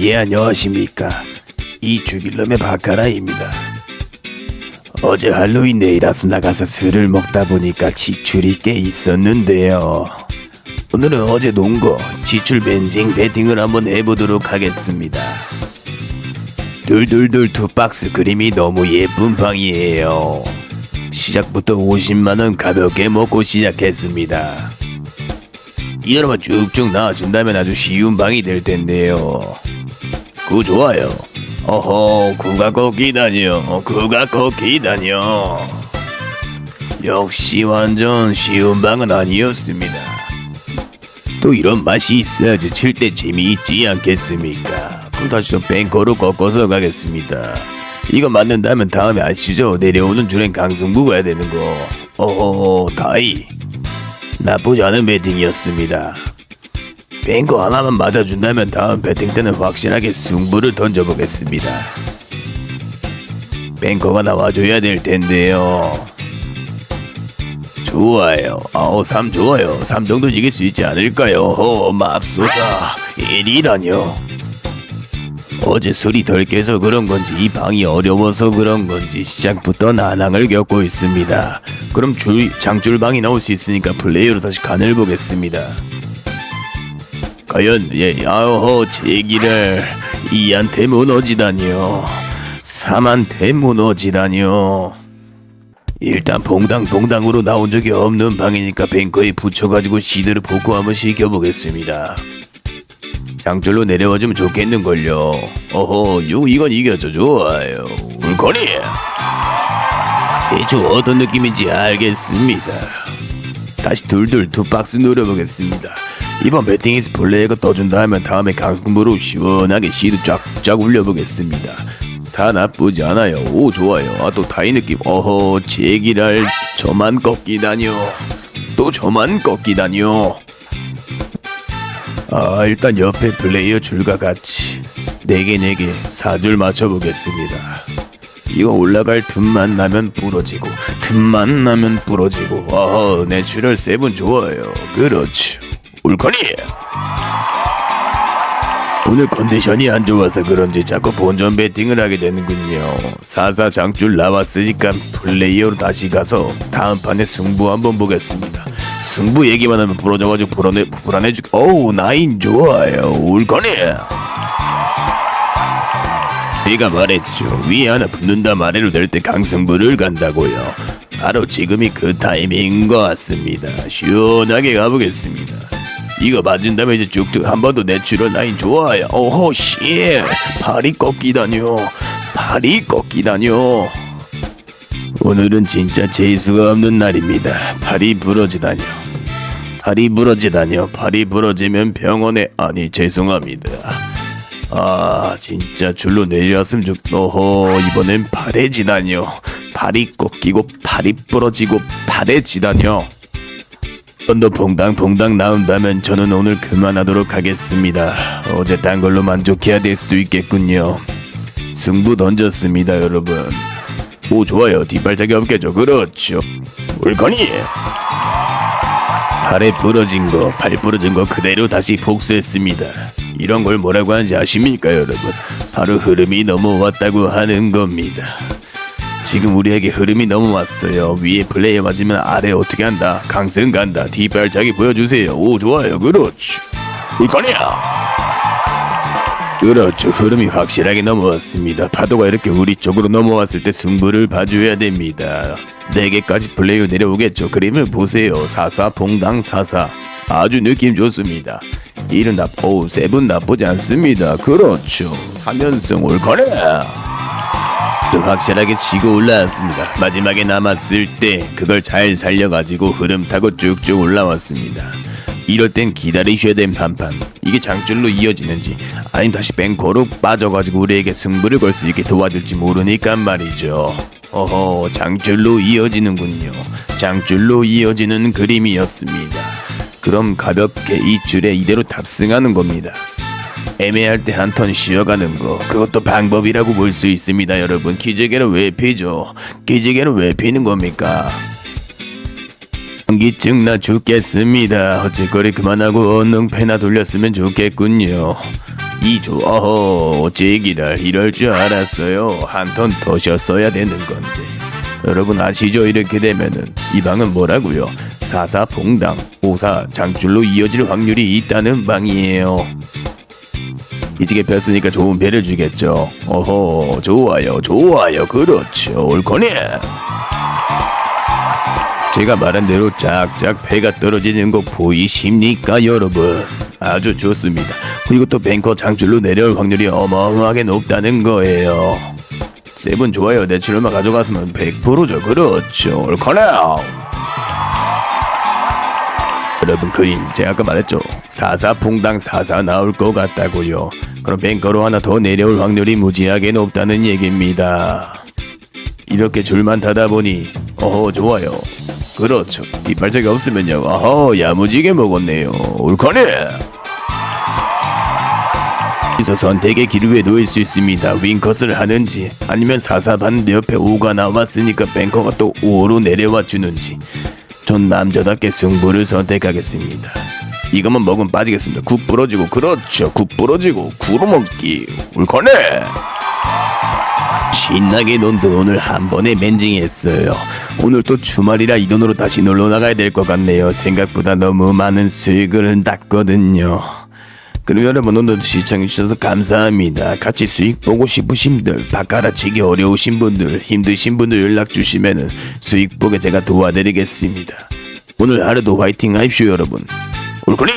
예 안녕하십니까. 이 죽일 놈의 바카라입니다. 어제 할로윈 네일아스 나가서 술을 먹다 보니까 지출이 꽤 있었는데요. 오늘은 어제 논거 지출 벤징 배팅을 한번 해보도록 하겠습니다 둘둘둘 두 박스 그림이 너무 예쁜 방이에요 시작부터 50만원 가볍게 먹고 시작했습니다 이대로만 쭉쭉 나와준다면 아주 쉬운 방이 될 텐데요 구 좋아요. 어허, 구가 꺾이다니요. 구가 꺾이다니요. 역시 완전 쉬운 방은 아니었습니다. 또 이런 맛이 있어야지 칠 때 재미있지 않겠습니까? 그럼 다시 좀 뱅커로 꺾어서 가겠습니다. 이거 맞는다면 다음에 아시죠? 내려오는 줄엔 강승부 가야 되는 거. 어허, 다이. 나쁘지 않은 배팅이었습니다. 뱅거 하나만 맞아준다면 다음 배팅 때는 확실하게 승부를 던져보겠습니다. 뱅거가 나와줘야 될 텐데요. 좋아요. 아우 3 좋아요. 3 정도 이길 수 있지 않을까요? 어, 맙소사 1이라뇨. 어제 술이 덜 깨서 그런 건지 이 방이 어려워서 그런 건지 시작부터 난항을 겪고 있습니다. 그럼 줄 장줄방이 나올 수 있으니까 플레이어로 다시 간을 보겠습니다. 과연 예 아허 제기를 이한테 무너지다니요 삼한테 무너지다니요 일단 봉당봉당으로 나온 적이 없는 방이니까 뱅커에 붙여가지고 시드를 복구 한번 시켜보겠습니다 장줄로 내려와주면 좋겠는걸요 어허 요 이건 이겨줘 좋아요 물건이 대충 어떤 느낌인지 알겠습니다 다시 둘둘 두 박스 노려보겠습니다. 이번 배팅에서 플레이가 떠준다 하면 다음에 강승부로 시원하게 시드 쫙쫙 울려보겠습니다. 사 나쁘지 않아요. 오 좋아요. 아 또 다이 느낌. 어허 제기랄 저만 꺾이다뇨. 또 저만 꺾이다뇨. 아 일단 옆에 플레이어 줄과 같이 네개 네개 사줄 맞춰보겠습니다. 이거 올라갈 틈만 나면 부러지고 틈만 나면 부러지고 어허 내추럴 세븐 좋아요. 그렇죠 울거니? 오늘 컨디션이 안 좋아서 그런지 자꾸 본전 배팅을 하게 되는군요. 사사 장줄 나왔으니까 플레이어로 다시 가서 다음 판에 승부 한번 보겠습니다 승부 얘기만 하면 부러져가지고 불안해, 불안해 죽 어우 나인 좋아요 울거니 내가 말했죠. 위에 하나 붙는다 아래로 될 때 강승부를 간다고요. 바로 지금이 그 타이밍인 것 같습니다. 시원하게 가보겠습니다. 이거 맞은다면 이제 쭉쭉 한 번 더 내추럴 라인 좋아요. 오호 씨, 발이 꺾이다뇨. 발이 꺾이다뇨. 오늘은 진짜 재수가 없는 날입니다. 발이 부러지다뇨. 발이 부러지다뇨. 발이 부러지면 병원에 아니 죄송합니다. 아 진짜 줄로 내려왔으면 좋 어허 이번엔 발에 지다뇨 발이 꺾이고 발이 부러지고 발에 지다뇨 언더 퐁당퐁당 나온다면 저는 오늘 그만하도록 하겠습니다 어제 딴 걸로 만족해야 될 수도 있겠군요 승부 던졌습니다 여러분 오 좋아요 뒷발짝이 없겠죠 그렇죠 물건이 발에 부러진 거, 발 부러진 거 그대로 다시 복수했습니다. 이런 걸 뭐라고 하는지 아십니까, 여러분? 바로 흐름이 넘어왔다고 하는 겁니다. 지금 우리에게 흐름이 넘어왔어요. 위에 플레이어 맞으면 아래 어떻게 한다? 강승 간다. 뒷발짝이 보여주세요. 오, 좋아요. 그렇죠. 물건이야. 그렇죠. 흐름이 확실하게 넘어왔습니다. 파도가 이렇게 우리 쪽으로 넘어왔을 때 승부를 봐줘야 됩니다. 4개까지 플레이어 내려오겠죠. 그림을 보세요. 사사 봉당 사사. 아주 느낌 좋습니다. 이른 나, 오, 세븐 나쁘지 않습니다. 그렇죠. 3연승 올 거래. 또 확실하게 치고 올라왔습니다. 마지막에 남았을 때 그걸 잘 살려가지고 흐름 타고 쭉쭉 올라왔습니다. 이럴 땐 기다리셔야 된 판판. 이게 장줄로 이어지는지. 아니면 다시 뱅커로 빠져가지고 우리에게 승부를 걸 수 있게 도와줄지 모르니까 말이죠. 어허 장줄로 이어지는군요. 장줄로 이어지는 그림이었습니다. 그럼 가볍게 이 줄에 이대로 탑승하는 겁니다. 애매할 때 한 턴 쉬어가는 거. 그것도 방법이라고 볼 수 있습니다 여러분. 기재개는 왜 피죠? 기재개는 왜 피는 겁니까 전기증 나 죽겠습니다. 어찌거리 그만하고 얼른 패나 돌렸으면 좋겠군요. 이조 어허 제기랄 이럴 줄 알았어요. 한 턴 더 쉬었어야 되는 건데. 여러분 아시죠? 이렇게 되면은 이 방은 뭐라고요? 사사 봉당 오사 장줄로 이어질 확률이 있다는 방이에요. 이지게 폈으니까 좋은 배를 주겠죠. 어허 좋아요 좋아요. 그렇죠. 옳거니 제가 말한 대로 쫙쫙 배가 떨어지는 거 보이십니까 여러분? 아주 좋습니다. 그리고 또 뱅커 장줄로 내려올 확률이 어마어마하게 높다는 거예요. 세븐 좋아요. 내추럴만 가져갔으면 100%죠. 그렇죠. 옳거나! 여러분 그림. 제가 아까 말했죠. 사사퐁당 사사 나올 것 같다고요. 그럼 뱅커로 하나 더 내려올 확률이 무지하게 높다는 얘기입니다. 이렇게 줄만 타다 보니 어허 좋아요 그렇죠. 뒷발짝이 없으면요. 어허 야무지게 먹었네요. 옳거네. 여기서 선택의 길 위에 놓일 수 있습니다. 윙컷을 하는지 아니면 사사반 옆에 5가 남았으니까 뱅커가 또 5로 내려와 주는지. 전 남자답게 승부를 선택하겠습니다. 이것만 먹으면 빠지겠습니다. 국 부러지고 그렇죠. 국 부러지고 구로 먹기. 옳거네 신나게 논 돈을 한 번에 맨징했어요. 오늘 또 주말이라 이 돈으로 다시 놀러 나가야 될 것 같네요. 생각보다 너무 많은 수익을 났거든요. 그럼 여러분 오늘도 시청해주셔서 감사합니다. 같이 수익 보고 싶으신 분들, 바꿔라치기 어려우신 분들, 힘드신 분들 연락 주시면은 수익 보게 제가 도와드리겠습니다. 오늘 하루도 화이팅 하십시오 여러분. 올거니